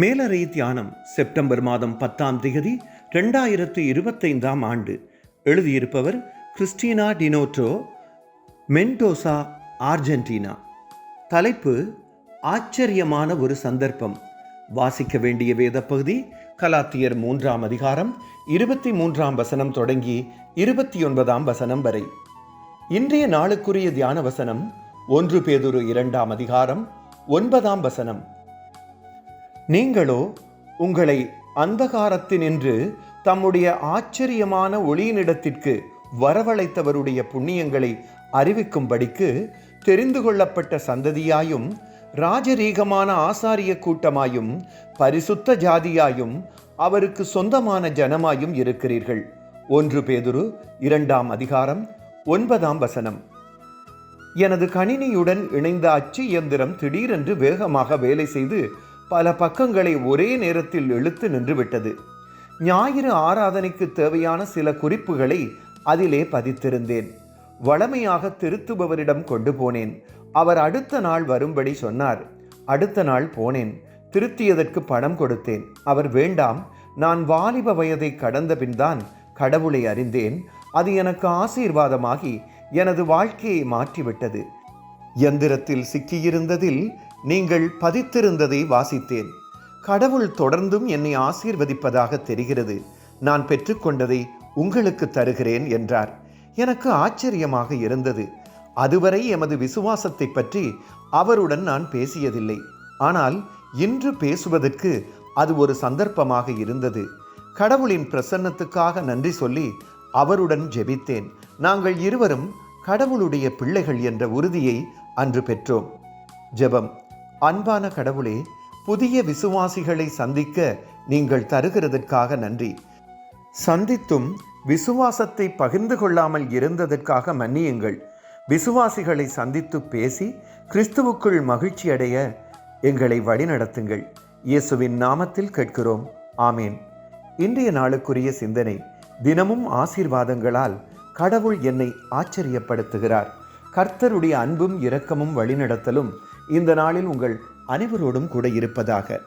மேலறை தியானம் செப்டம்பர் மாதம் பத்தாம் திகதி ரெண்டாயிரத்து இருபத்தைந்தாம் ஆண்டு. எழுதியிருப்பவர் கிறிஸ்டினா டினோட்டோ மென்டோசா ஆர்ஜென்டினா தலைப்பு ஆச்சரியமான ஒரு சந்தர்ப்பம். வாசிக்க வேண்டிய வேத பகுதி கலாத்தியர் மூன்றாம் அதிகாரம் இருபத்தி மூன்றாம் வசனம் தொடங்கி இருபத்தி ஒன்பதாம் வசனம் வரை. இன்றைய நாளுக்குரிய தியான வசனம் ஒன்று பேதுரு இரண்டாம் அதிகாரம் ஒன்பதாம் வசனம். நீங்களோ உங்களை அந்தகாரத்தினின்று தம்முடைய ஆச்சரியமான ஒளியினிடத்திற்கு வரவழைத்தவருடைய புண்ணியங்களை அறிவிக்கும்படிக்கு தெரிந்து கொள்ளப்பட்ட சந்ததியாயும் ராஜரீகமான ஆசாரிய கூட்டமாயும் பரிசுத்த ஜாதியாயும் அவருக்கு சொந்தமான ஜனமாயும் இருக்கிறீர்கள். ஒன்று பேதுரு இரண்டாம் அதிகாரம் ஒன்பதாம் வசனம். எனது கணினியுடன் இணைந்த அச்சு இயந்திரம் திடீரென்று வேகமாக வேலை செய்து பல பக்கங்களை ஒரே நேரத்தில் இழுத்து நின்றுவிட்டது. ஞாயிறு ஆராதனைக்கு தேவையான சில குறிப்புகளை அதிலே பதித்திருந்தேன். வளமையாக திருத்துபவரிடம் கொண்டு போனேன். அவர் அடுத்த நாள் வரும்படி சொன்னார். அடுத்த நாள் போனேன். திருத்தியதற்கு பணம் கொடுத்தேன். அவர் வேண்டாம் நான் வாலிப வயதை கடந்த பின்தான் கடவுளை அறிந்தேன். அது எனக்கு ஆசீர்வாதமாகி எனது வாழ்க்கையை மாற்றிவிட்டது. எந்திரத்தில் சிக்கியிருந்ததில் நீங்கள் பதித்திருந்ததை வாசித்தேன். கடவுள் தொடர்ந்தும் என்னை ஆசீர்வதிப்பதாக தெரிகிறது. நான் பெற்றுக்கொண்டதை உங்களுக்கு தருகிறேன் என்றார். எனக்கு ஆச்சரியமாக இருந்தது. அதுவரை எமது விசுவாசத்தை பற்றி அவருடன் நான் பேசியதில்லை. ஆனால் இன்று பேசுவதற்கு அது ஒரு சந்தர்ப்பமாக இருந்தது. கடவுளின் பிரசன்னத்துக்காக நன்றி சொல்லி அவருடன் ஜெபித்தேன். நாங்கள் இருவரும் கடவுளுடைய பிள்ளைகள் என்ற உறுதியை அன்று பெற்றோம். ஜெபம். அன்பான கடவுளே புதிய விசுவாசிகளை சந்திக்க நீங்கள் தருகிறதற்காக நன்றி. சந்தித்தும் விசுவாசத்தை பகிர்ந்து கொள்ளாமல் இருந்ததற்காக மன்னியுங்கள். விசுவாசிகளை சந்தித்து பேசி கிறிஸ்துவுக்குள் மகிழ்ச்சி அடைய எங்களை வழிநடத்துங்கள். இயேசுவின் நாமத்தில் கேட்கிறோம். ஆமேன். இன்றைய நாளுக்குரிய சிந்தனை தினமும் ஆசீர்வாதங்களால் கடவுள் என்னை ஆச்சரியப்படுத்துகிறார். கர்த்தருடைய அன்பும் இரக்கமும் வழிநடத்தலும் இந்த நாளில் உங்கள் அனைவரோடும் கூட இருப்பதாக.